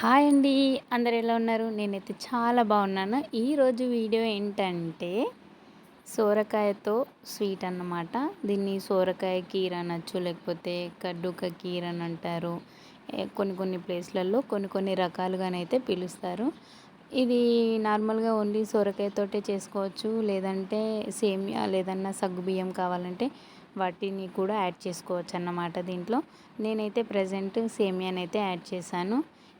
Hi అండి. అందరు ఎలా ఉన్నారు? నేనైతే చాలా బాగున్నాను. ఈరోజు వీడియో ఏంటంటే సోరకాయతో స్వీట్ అన్నమాట. దీన్ని సోరకాయ కీర అనొచ్చు లేకపోతే కడ్డుక కీర అని అంటారు కొన్ని కొన్ని ప్లేస్లలో కొన్ని కొన్ని రకాలుగానైతే పిలుస్తారు. ఇది నార్మల్గా ఓన్లీ సొరకాయతోటే చేసుకోవచ్చు. లేదంటే సేమియా లేదన్నా సగ్గుబియ్యం కావాలంటే వాటిని కూడా యాడ్ చేసుకోవచ్చు అన్నమాట దీంట్లో. నేనైతే ప్రజెంట్ సేమియానైతే యాడ్ చేశాను.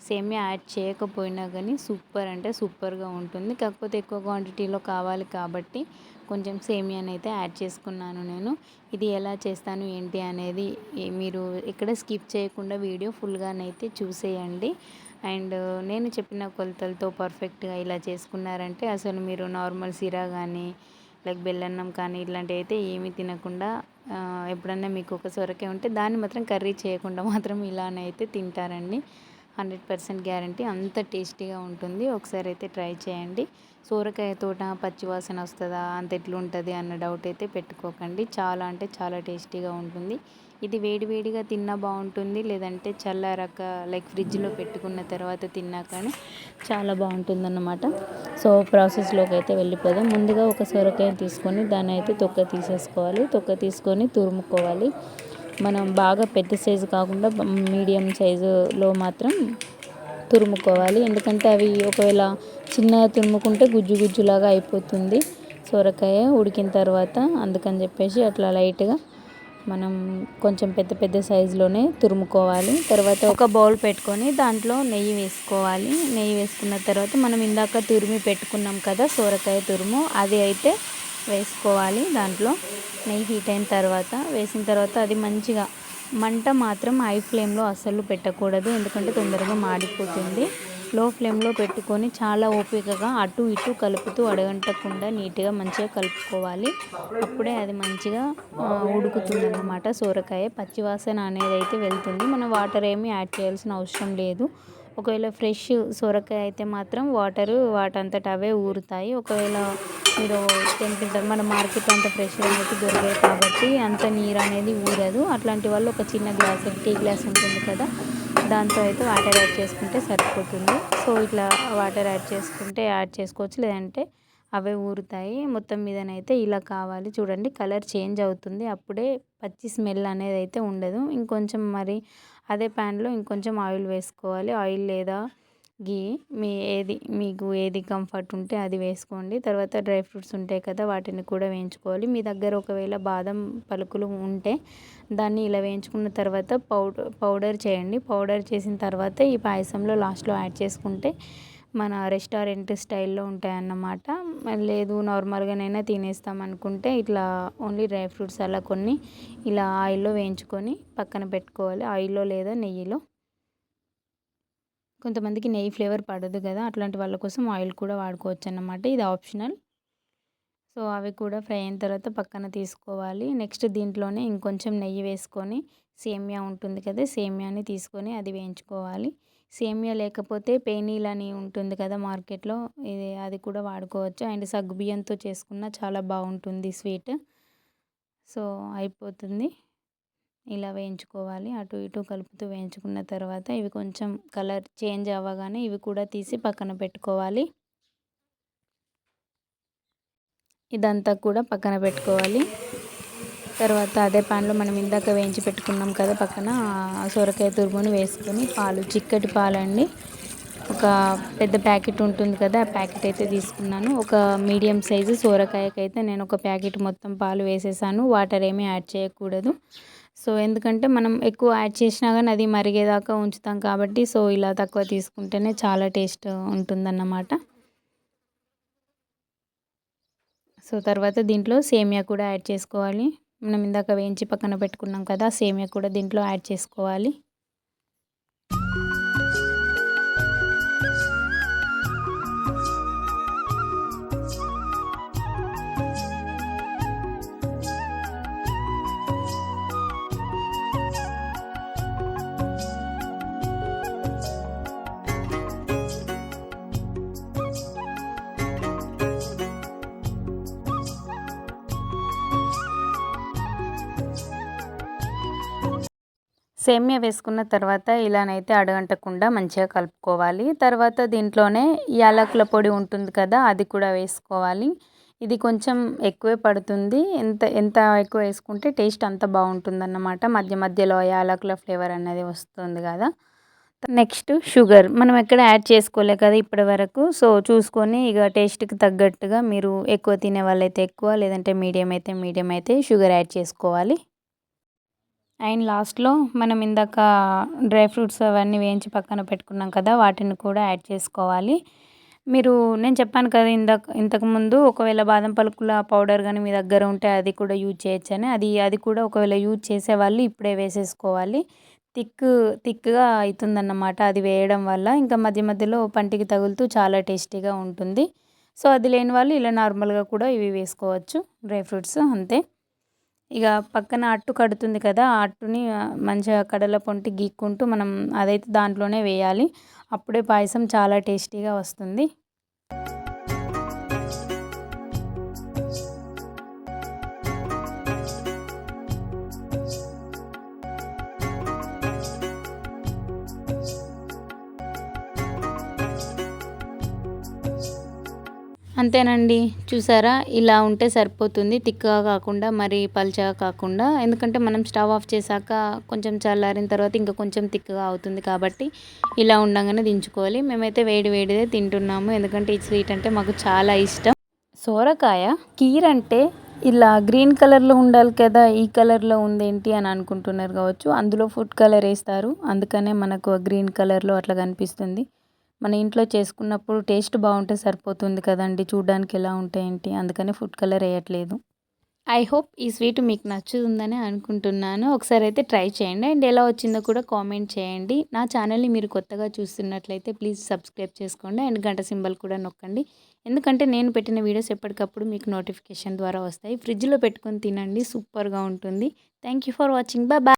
సేమియా యాడ్ చేయకపోయినా కానీ సూపర్ అంటే సూపర్గా ఉంటుంది. కాకపోతే ఎక్కువ క్వాంటిటీలో కావాలి కాబట్టి కొంచెం సేమియానైతే యాడ్ చేసుకున్నాను నేను. ఇది ఎలా చేస్తాను ఏంటి అనేది మీరు ఇక్కడ స్కిప్ చేయకుండా వీడియో ఫుల్గానైతే చూసేయండి. అండ్ నేను చెప్పిన కొలతలతో పర్ఫెక్ట్గా ఇలా చేసుకున్నారంటే అసలు మీరు నార్మల్ సిరా కానీ లైక్ బెల్లన్నం కానీ ఇట్లాంటివి అయితే ఏమీ తినకుండా ఎప్పుడన్నా మీకు ఒక సొరకాయ ఉంటే దాన్ని మాత్రం కర్రీ చేయకుండా మాత్రం ఇలానైతే తింటారండి. హండ్రెడ్ పర్సెంట్ గ్యారంటీ అంత టేస్టీగా ఉంటుంది. ఒకసారి అయితే ట్రై చేయండి. సోరకాయ తోట పచ్చివాసన వస్తుందా అంత ఎట్లుంటుంది అన్న డౌట్ అయితే పెట్టుకోకండి. చాలా అంటే చాలా టేస్టీగా ఉంటుంది. ఇది వేడివేడిగా తిన్నా బాగుంటుంది లేదంటే చల్లారాక లైక్ ఫ్రిడ్జ్లో పెట్టుకున్న తర్వాత తిన్నా కానీ చాలా బాగుంటుంది అన్నమాట సో ప్రాసెస్లోకి అయితే వెళ్ళిపోదాం. ముందుగా ఒక సొరకాయ తీసుకొని దాన్ని అయితే తొక్క తీసేసుకోవాలి. తొక్క తీసుకొని తురుముకోవాలి. మనం బాగా పెద్ద సైజు కాకుండా మీడియం సైజులో మాత్రం తురుముకోవాలి. ఎందుకంటే అవి ఒకవేళ చిన్నగా తురుముకుంటే గుజ్జు గుజ్జులాగా అయిపోతుంది. సొరకాయ ఉడికిన తర్వాత అందుకని చెప్పేసి అట్లా లైట్గా మనం కొంచెం పెద్ద పెద్ద సైజులోనే తురుముకోవాలి. తర్వాత ఒక బౌల్ పెట్టుకొని దాంట్లో నెయ్యి వేసుకోవాలి. నెయ్యి వేసుకున్న తర్వాత మనం ఇందాక తురిమి పెట్టుకున్నాం కదా సొరకాయ తురుము అది అయితే వేసుకోవాలి దాంట్లో. నెయ్యి హీట్ అయిన తర్వాత వేసిన తర్వాత అది మంచిగా మంట మాత్రం హై ఫ్లేమ్లో అస్సలు పెట్టకూడదు. ఎందుకంటే తొందరగా మాడిపోతుంది. లో ఫ్లేమ్లో పెట్టుకొని చాలా ఓపికగా అటు ఇటు కలుపుతూ అడగంటకుండా నీట్గా మంచిగా కలుపుకోవాలి. అప్పుడే అది మంచిగా ఉడుకుతుంది అన్నమాట సోరకాయ పచ్చివాసన అనేది అయితే వెళ్తుంది. మనం వాటర్ ఏమీ యాడ్ చేయాల్సిన అవసరం లేదు. ఒకవేళ ఫ్రెష్ సొరకాయ అయితే మాత్రం వాటరు వాటంతట అవే ఊరుతాయి. ఒకవేళ మీరు తెంపుతారు మన మార్కెట్ అంత ఫ్రెష్గా అనేది దొరికాయి కాబట్టి అంత నీరు అనేది ఊరదు. అట్లాంటి వాళ్ళు ఒక చిన్న గ్లాస్ టీ గ్లాస్ ఉంటుంది కదా దాంతో అయితే వాటర్ యాడ్ చేసుకుంటే సరిపోతుంది. సో ఇట్లా వాటర్ యాడ్ చేసుకుంటే యాడ్ చేసుకోవచ్చు. లేదంటే అవే ఊరుతాయి. మొత్తం మీదనైతే ఇలా కావాలి. చూడండి కలర్ చేంజ్ అవుతుంది. అప్పుడే పచ్చి స్మెల్ అనేది అయితే ఉండదు. ఇంకొంచెం మరి అదే ప్యాన్లో ఇంకొంచెం ఆయిల్ వేసుకోవాలి. ఆయిల్ లేదా గీ మీ ఏది మీకు ఏది కంఫర్ట్ ఉంటే అది వేసుకోండి. తర్వాత డ్రై ఫ్రూట్స్ ఉంటాయి కదా వాటిని కూడా వేయించుకోవాలి. మీ దగ్గర ఒకవేళ బాదం పలుకులు ఉంటే దాన్ని ఇలా వేయించుకున్న తర్వాత పౌడర్ పౌడర్ చేయండి. పౌడర్ చేసిన తర్వాత ఈ పాయసంలో లాస్ట్లో యాడ్ చేసుకుంటే మన రెస్టారెంట్ స్టైల్లో ఉంటాయన్నమాట. లేదు నార్మల్గానైనా తినేస్తాం అనుకుంటే ఇట్లా ఓన్లీ డ్రై ఫ్రూట్స్ అలా కొన్ని ఇలా ఆయిల్లో వేయించుకొని పక్కన పెట్టుకోవాలి. ఆయిల్లో లేదా నెయ్యిలో. కొంతమందికి నెయ్యి ఫ్లేవర్ పడదు కదా అట్లాంటి వాళ్ళ కోసం ఆయిల్ కూడా వాడుకోవచ్చు అన్నమాట ఇది ఆప్షనల్. సో అవి కూడా ఫ్రై అయిన తర్వాత పక్కన తీసుకోవాలి. నెక్స్ట్ దీంట్లోనే ఇంకొంచెం నెయ్యి వేసుకొని సేమియా ఉంటుంది కదా సేమియాని తీసుకొని అది వేయించుకోవాలి. సేమియా లేకపోతే పేనీల్ అని ఉంటుంది కదా మార్కెట్లో ఇది అది కూడా వాడుకోవచ్చు. అండ్ సగ్గుబియ్యంతో చేసుకున్న చాలా బాగుంటుంది స్వీట్. సో అయిపోతుంది. ఇలా వేయించుకోవాలి. అటు ఇటు కలుపుతూ వేయించుకున్న తర్వాత ఇవి కొంచెం కలర్ చేంజ్ అవ్వగానే ఇవి కూడా తీసి పక్కన పెట్టుకోవాలి. ఇదంతా కూడా పక్కన పెట్టుకోవాలి. తర్వాత అదే పాన్లో మనం ఇందాక వేయించి పెట్టుకున్నాం కదా పక్కన సొరకాయ తురుముని వేసుకొని పాలు చిక్కటి పాలండి. ఒక పెద్ద ప్యాకెట్ ఉంటుంది కదా ఆ ప్యాకెట్ అయితే తీసుకున్నాను. ఒక మీడియం సైజు సోరకాయకైతే నేను ఒక ప్యాకెట్ మొత్తం పాలు వేసేసాను. వాటర్ ఏమీ యాడ్ చేయకూడదు. సో ఎందుకంటే మనం ఎక్కువ యాడ్ చేసినా కానీ అది మరిగేదాకా ఉంచుతాం కాబట్టి సో ఇలా తక్కువ తీసుకుంటేనే చాలా టేస్ట్ ఉంటుందన్నమాట. సో తర్వాత దీంట్లో సేమియా కూడా యాడ్ చేసుకోవాలి. మనం ఇందాక వేయించి పక్కన పెట్టుకున్నాం కదా సేమియా కూడా దీంట్లో యాడ్ చేసుకోవాలి. సేమియా వేసుకున్న తర్వాత ఇలానైతే అడగంటకుండా మంచిగా కలుపుకోవాలి. తర్వాత దీంట్లోనే యాలకుల పొడి ఉంటుంది కదా అది కూడా వేసుకోవాలి. ఇది కొంచెం ఎక్కువే పడుతుంది. ఎంత ఎంత ఎక్కువ వేసుకుంటే టేస్ట్ అంత బాగుంటుంది అన్నమాట మధ్య మధ్యలో యాలకుల ఫ్లేవర్ అనేది వస్తుంది కదా. Next sugar. మనం ఎక్కడ యాడ్ చేసుకోలే కదా ఇప్పటి వరకు. సో చూసుకొని ఇక టేస్ట్కి తగ్గట్టుగా మీరు ఎక్కువ తినే వాళ్ళైతే ఎక్కువ లేదంటే మీడియం అయితే మీడియం అయితే షుగర్ యాడ్ చేసుకోవాలి. అండ్ లాస్ట్లో మనం ఇందాక డ్రై ఫ్రూట్స్ అవన్నీ వేయించి పక్కన పెట్టుకున్నాం కదా వాటిని కూడా యాడ్ చేసుకోవాలి. మీరు నేను చెప్పాను కదా ఇందాక ఇంతకుముందు ఒకవేళ బాదం పలుకుల పౌడర్ కానీ మీ దగ్గర ఉంటే అది కూడా యూజ్ చేయొచ్చని. అది అది కూడా ఒకవేళ యూజ్ చేసేవాళ్ళు ఇప్పుడే వేసేసుకోవాలి. థిక్ థిక్గా అవుతుందన్నమాట అది వేయడం వల్ల. ఇంకా మధ్య మధ్యలో పంటికి తగులుతూ చాలా టేస్టీగా ఉంటుంది. సో అది లేని వాళ్ళు ఇలా నార్మల్గా కూడా ఇవి వేసుకోవచ్చు. డ్రై ఫ్రూట్స్ అంతే. ఇక పక్కన అట్టు కడుతుంది కదా ఆ అట్టుని మంచిగా కడల పొంటి గీక్కుంటూ మనం అదైతే దాంట్లోనే వేయాలి. అప్పుడే పాయసం చాలా టేస్టీగా వస్తుంది. అంతేనండి. చూసారా? ఇలా ఉంటే సరిపోతుంది. తిక్కగా కాకుండా మరి పల్చగా కాకుండా. ఎందుకంటే మనం స్టవ్ ఆఫ్ చేశాక కొంచెం చల్లారిన తర్వాత ఇంకా కొంచెం తిక్కగా అవుతుంది కాబట్టి ఇలా ఉండగానే దించుకోవాలి. మేమైతే వేడి వేడిదే తింటున్నాము. ఎందుకంటే ఈ స్వీట్ అంటే మాకు చాలా ఇష్టం. సోరకాయ కీర్ అంటే ఇలా గ్రీన్ కలర్లో ఉండాలి కదా ఈ కలర్లో ఉందేంటి అని అనుకుంటున్నారు కావచ్చు. అందులో ఫుడ్ కలర్ వేస్తారు. అందుకనే మనకు గ్రీన్ కలర్లో అట్లా కనిపిస్తుంది. మన ఇంట్లో చేసుకున్నప్పుడు టేస్ట్ బాగుంటే సరిపోతుంది కదండి. చూడడానికి ఎలా ఉంటాయేంటి అందుకని ఫుడ్ కలర్ వేయట్లేదు. ఐ హోప్ ఈ స్వీట్ మీకు నచ్చుతుందని అనుకుంటున్నాను. ఒకసారి అయితే ట్రై చేయండి. అండ్ ఎలా వచ్చిందో కూడా కామెంట్ చేయండి. నా ఛానల్ని మీరు కొత్తగా చూస్తున్నట్లయితే ప్లీజ్ సబ్స్క్రైబ్ చేసుకోండి. అండ్ గంట సింబల్ కూడా నొక్కండి. ఎందుకంటే నేను పెట్టిన వీడియోస్ ఎప్పటికప్పుడు మీకు నోటిఫికేషన్ ద్వారా వస్తాయి. ఫ్రిడ్జ్లో పెట్టుకొని తినండి. సూపర్గా ఉంటుంది. Thank you for watching. Bye.